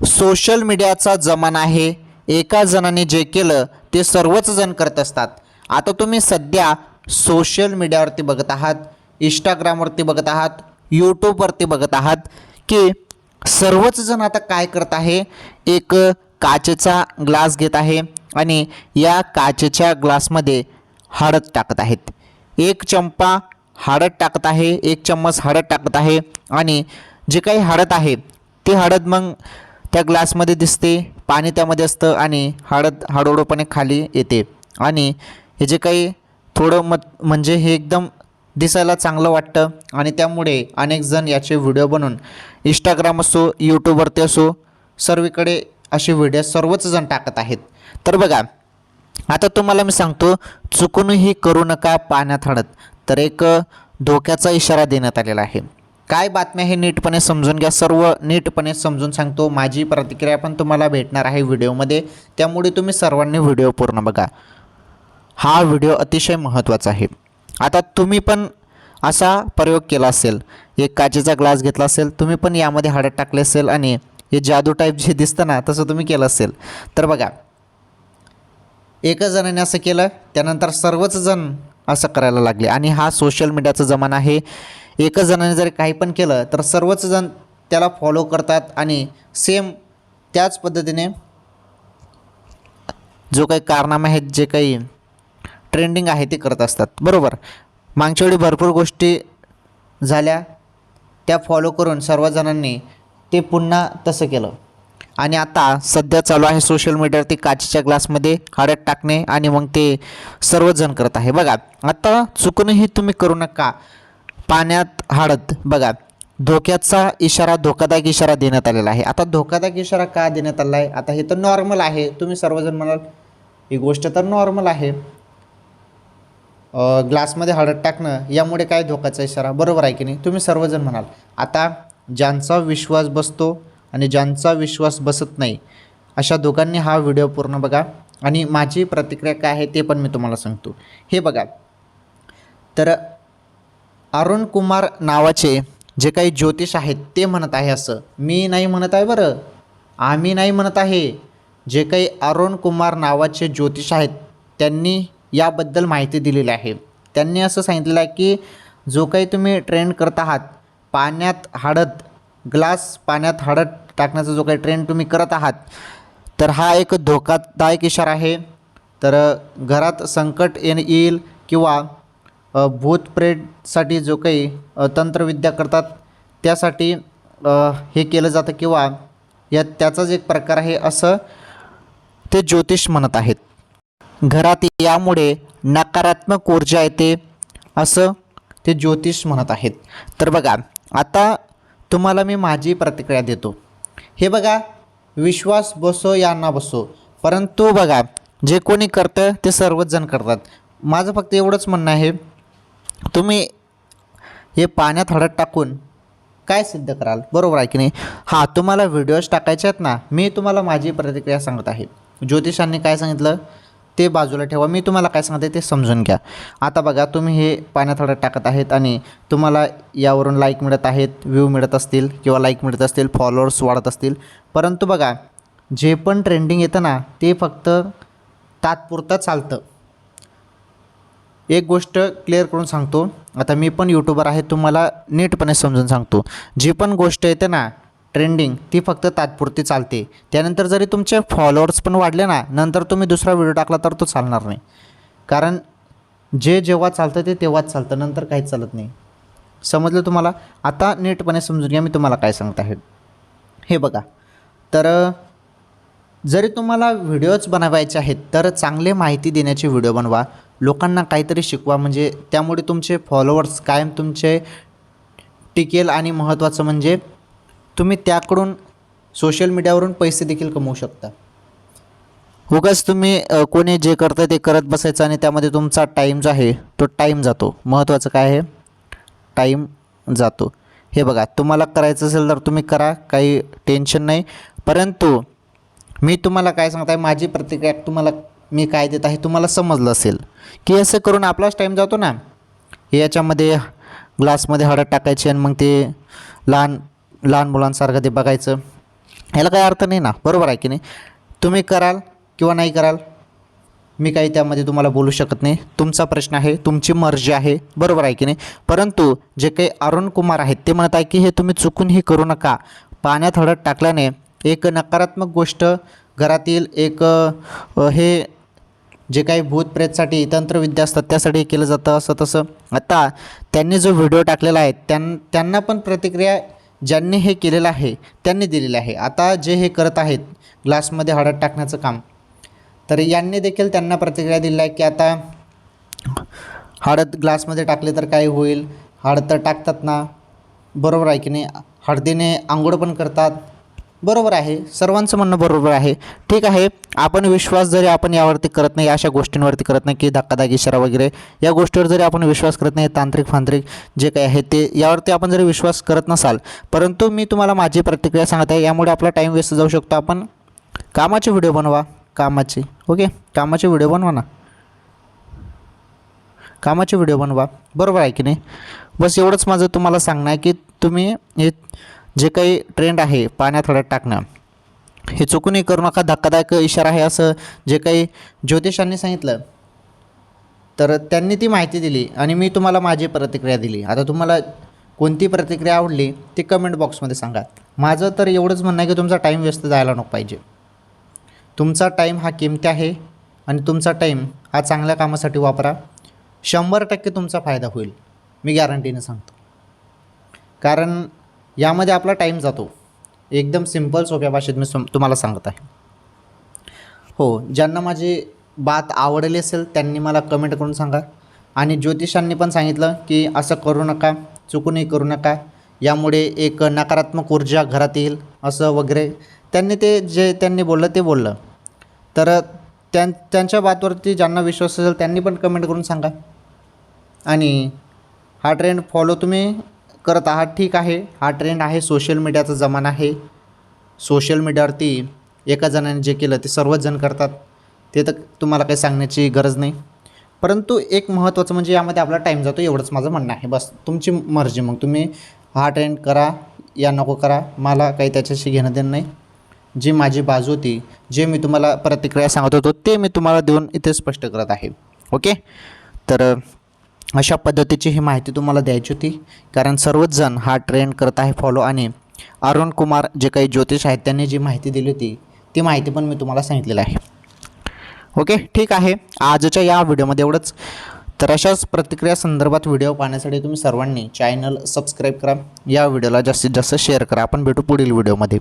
Social मीडियाचा जमाना आहे. एका जणाने जे केलं ते सर्वच जण करत असतात. आता तुम्ही सध्या सोशल मीडियावरती बघत आहात इंस्टाग्रामवरती बघत आहात यूट्यूबवरती बघत आहात की सर्वच जण आता काय करत आहे? एक काचेचा ग्लास घेत आहे आणि या काचेच्या ग्लासमध्ये हळद टाकत आहेत. एक चंपा हळद टाकत आहे एक चम्मच हळद टाकत आहे आणि जे काही हळद आहे ते हळद मग त्या ग्लासमध्ये दिसते पाणी त्यामध्ये असतं आणि हळद हळूहळूपणे खाली येते. आणि हे जे काही थोडं मत म्हणजे हे एकदम दिसायला चांगलं वाटतं आणि त्यामुळे अनेक जण याचे व्हिडिओ बनवून इंस्टाग्राम असो यूट्यूबवरती असो सर्वीकडे असे व्हिडिओ सर्वच जण टाकत आहेत. तर बघा आता तुम्हाला मी सांगतो चुकूनही करू नका पाण्यात हळद तर एक धोक्याचा इशारा देण्यात आलेला आहे. काय बातम्या हे नीटपणे समजून घ्या. सर्व नीटपणे समजून सांगतो. माझी प्रतिक्रिया पण तुम्हाला भेटणार आहे व्हिडिओमध्ये. त्यामुळे तुम्ही सर्वांनी व्हिडिओ पूर्ण बघा. हा व्हिडिओ अतिशय महत्त्वाचा आहे. आता तुम्ही पण असा प्रयोग केला असेल. एक काचेचा ग्लास घेतला असेल. तुम्ही पण यामध्ये हळद टाकले असेल आणि हे जादू टाईप जे दिसतं ना तसं तुम्ही केलं असेल. तर बघा. एकच जणाने असं केलं त्यानंतर सर्वच जण असं करायला लागले. आणि हा सोशल मीडियाचा जमाना आहे. एकच जणाने जर काही पण केलं तर सर्वच जण त्याला फॉलो करतात आणि सेम त्याच पद्धतीने जो काही कारनामे आहेत जे काही ट्रेंडिंग आहे ते करत असतात. बरोबर? मागच्या वेळी भरपूर गोष्टी झाल्या. त्या फॉलो करून सर्वजणांनी ते पुन्हा तसं केलं. आणि आता सध्या चालू आहे सोशल मीडियावरती काचेच्या ग्लासमध्ये हळद टाकणे आणि मग ते सर्वजण करत आहे. बघा आता चुकूनही तुम्ही करू नका. पाण्यात हाडत. बघा धोक्याचा इशारा धोकादायक इशारा देण्यात आलेला आहे. आता धोकादायक इशारा का देण्यात आला आहे? आता हे तर नॉर्मल आहे. तुम्ही सर्वजण म्हणाल ही गोष्ट तर नॉर्मल आहे. ग्लासमध्ये हळद टाकणं यामुळे काय धोकाचा इशारा? बरोबर आहे की नाही? तुम्ही सर्वजण म्हणाल आता ज्यांचा विश्वास बसतो आणि ज्यांचा विश्वास बसत नाही अशा दोघांनी हा व्हिडिओ पूर्ण बघा आणि माझी प्रतिक्रिया काय आहे ते पण मी तुम्हाला सांगतो. हे बघा तर अरुण कुमार नावाचे जे काही ज्योतिष आहेत ते म्हणत आहे असं. मी नाही म्हणत आहे बरं. आम्ही नाही म्हणत आहे. जे काही अरुण कुमार नावाचे ज्योतिष आहेत त्यांनी याबद्दल माहिती दिलेली आहे. त्यांनी असं सांगितलेलं आहे की जो काही तुम्ही ट्रेंड करत आहात पाण्यात हळद ग्लास पाण्यात हळद टाकण्याचा जो काही ट्रेंड तुम्ही करत आहात तर हा एक धोकादायक इशारा आहे. तर घरात संकट येण येईल किंवा भूतप्रेतसाठी जो काही तंत्रविद्या करतात त्यासाठी हे केलं जातं किंवा या त्याचाच एक प्रकार आहे असं ते ज्योतिष म्हणत आहेत. घरात यामुळे नकारात्मक ऊर्जा येते असं ते ज्योतिष म्हणत आहेत. तर बघा आता तुम्हाला मी माझी प्रतिक्रिया देतो. हे बघा विश्वास बसो यांना बसो. परंतु बघा जे कोणी करतं ते सर्वच जण करतात. माझं फक्त एवढंच म्हणणं आहे तुम्ही हे पाण्यात हळद टाकून काय सिद्ध कराल? बरोबर आहे की नाही? हां तुम्हाला व्हिडिओज टाकायचे आहेत ना मी तुम्हाला माझी प्रतिक्रिया सांगत आहे. ज्योतिषांनी काय सांगितलं? ते बाजूला ठेवा मी तुम्हाला काय सांगते ते समजून घ्या. आता बघा तुम्ही हे पाण्यात हळद टाकत आहेत आणि तुम्हाला यावरून लाईक मिळत आहेत व्ह्यू मिळत असतील किंवा लाईक मिळत असतील फॉलोअर्स वाढत असतील. परंतु बघा जे पण ट्रेंडिंग येतं ना ते फक्त तात्पुरतं चालतं. एक गोष्ट क्लिअर करून सांगतो. आता मी पण यूट्यूबर आहे तुम्हाला नीटपणे समजून सांगतो. जी पण गोष्ट येते ना ट्रेंडिंग ती फक्त तात्पुरती चालते. त्यानंतर जरी तुमचे फॉलोअर्स पण वाढले ना नंतर तुम्ही दुसरा व्हिडिओ टाकला तर तो चालणार नाही. कारण जे जेव्हा चालतं ते तेव्हाच चालतं नंतर काहीच चालत नाही. समजलं तुम्हाला? आता नीटपणे समजून घ्या मी तुम्हाला काय सांगत आहे. हे बघा. तर जरी तुम्हाला व्हिडिओज बनवायचे आहेत तर चांगले माहिती देण्याचे व्हिडिओ बनवा. लोकांना काहीतरी शिकवा. म्हणजे त्यामुळे तुमचे फॉलोअर्स कायम तुमचे टिकेल आणि महत्त्वाचं म्हणजे तुम्ही त्याकडून सोशल मीडियावरून पैसे देखील कमवू शकता. उगाच तुम्ही कोणी जे करतं ते करत बसायचं आणि त्यामध्ये तुमचा टाईम जो आहे तो टाईम जातो. महत्त्वाचं काय आहे? टाईम जातो. हे बघा तुम्हाला करायचं असेल तर तुम्ही करा काही टेन्शन नाही. परंतु मी तुम्हाला काय सांगत आहे माझी प्रतिक्रिया तुम्हाला मी काय देत आहे तुम्हाला समजलं असेल. की असं करून आपलाच टाईम जातो ना. याच्यामध्ये ग्लासमध्ये हळद टाकायची आणि मग ते लहान लहान मुलांसारखं ते बघायचं. ह्याला काही अर्थ नाही ना. बरोबर आहे की नाही? तुम्ही कराल किंवा नाही कराल मी काही त्यामध्ये तुम्हाला बोलू शकत नाही. तुमचा प्रश्न आहे तुमची मर्जी आहे. बरोबर आहे की नाही? परंतु जे काही अरुण कुमार आहेत ते म्हणत आहे की हे तुम्ही चुकूनही करू नका. पाण्यात हळद टाकल्याने एक नकारात्मक गोष्ट घरातील एक हे जे काही भूतप्रेतसाठी तंत्रविद्या असतात त्यासाठी केलं जातं असं तसं. आता त्यांनी जो व्हिडिओ टाकलेला आहे त्यां त्यांना पण प्रतिक्रिया ज्यांनी हे केलेलं आहे त्यांनी दिलेलं आहे. आता जे हे करत आहेत ग्लासमध्ये हळद टाकण्याचं काम तर यांनी देखील त्यांना प्रतिक्रिया दिली आहे की आता हळद ग्लासमध्ये टाकले तर काय होईल. हळद तर टाकतात ना. बरोबर आहे की नाही? हळदीने आंघोळ पण करतात. बरोबर आहे. सर्वांचं म्हणणं बरोबर आहे. ठीक आहे. आपण विश्वास जरी आपण यावरती करत नाही अशा गोष्टींवरती करत नाही की धक्कादागी इशारा वगैरे या गोष्टीवर जरी आपण विश्वास करत नाही तांत्रिक फांत्रिक जे काही आहे ते यावरती आपण जरी विश्वास करत नसाल परंतु मी तुम्हाला माझी प्रतिक्रिया सांगत आहे यामुळे आपला टाईम वेस्ट जाऊ शकतो. आपण कामाचे व्हिडिओ बनवा. कामाचे. ओके कामाचे व्हिडिओ बनवा ना. कामाचे व्हिडिओ बनवा. बरोबर आहे की नाही? बस एवढंच माझं तुम्हाला सांगणं आहे की तुम्ही हे जे काही ट्रेंड आहे पाण्यात हळद टाकणं हे चुकूनही करू नका धक्कादायक इशारा आहे असं जे काही ज्योतिषांनी सांगितलं. तर त्यांनी ती माहिती दिली आणि मी तुम्हाला माझी प्रतिक्रिया दिली. आता तुम्हाला कोणती प्रतिक्रिया आवडली ती कमेंट बॉक्समध्ये सांगा. माझं तर एवढंच म्हणणं आहे की तुमचा टाईम व्यस्त जायला नको पाहिजे. तुमचा टाईम हा किमती आहे आणि तुमचा टाईम हा चांगल्या कामासाठी वापरा. शंभर टक्के तुमचा फायदा होईल. मी गॅरंटीने सांगतो. कारण यामध्ये आपला टाईम जातो. एकदम सिंपल सोप्या भाषेत मी सम तुम्हाला सांगत आहे. हो ज्यांना माझी बात आवडली असेल त्यांनी मला कमेंट करून सांगा. आणि ज्योतिषांनी पण सांगितलं की असं करू नका चुकूनही करू नका. यामुळे एक नकारात्मक ऊर्जा घरात येईल असं वगैरे. त्यांनी ते जे त्यांनी बोललं ते बोललं. तर त्यां त्यांच्या बातवरती ज्यांना विश्वास असेल त्यांनी पण कमेंट करून सांगा. आणि हा ट्रेंड फॉलो तुम्ही करत आहात ठीक आहे. हा ट्रेंड आहे सोशल मीडियाचा जमाना आहे. सोशल मीडियावरती एका जणाने जे केलं ते सर्वच जण करतात. ते तर तुम्हाला काही सांगण्याची गरज नाही. परंतु एक महत्त्वाचं म्हणजे यामध्ये आपला टाईम जातो एवढंच माझं म्हणणं आहे. बस तुमची मर्जी. मग तुम्ही हा ट्रेंड करा या नको करा. मला काही त्याच्याशी घेणं देणं नाही. जी माझी बाजू होती जे मी तुम्हाला प्रतिक्रिया सांगत होतो ते मी तुम्हाला देऊन इथे स्पष्ट करत आहे. ओके? तर अशा पद्धतीची ही माहिती तुम्हाला द्यायची होती. कारण सर्वच जण हा ट्रेंड करत आहे फॉलो आणि अरुण कुमार जे काही ज्योतिष आहेत त्यांनी जी माहिती दिली होती ती माहिती पण मी तुम्हाला सांगितलेलं आहे. ओके? ठीक आहे. आजच्या या व्हिडिओमध्ये एवढंच. तर अशाच प्रतिक्रिया संदर्भात व्हिडिओ पाहण्यासाठी तुम्ही सर्वांनी चॅनल सबस्क्राईब करा. या व्हिडिओला जास्तीत जास्त शेअर करा. आपण भेटू पुढील व्हिडिओमध्ये.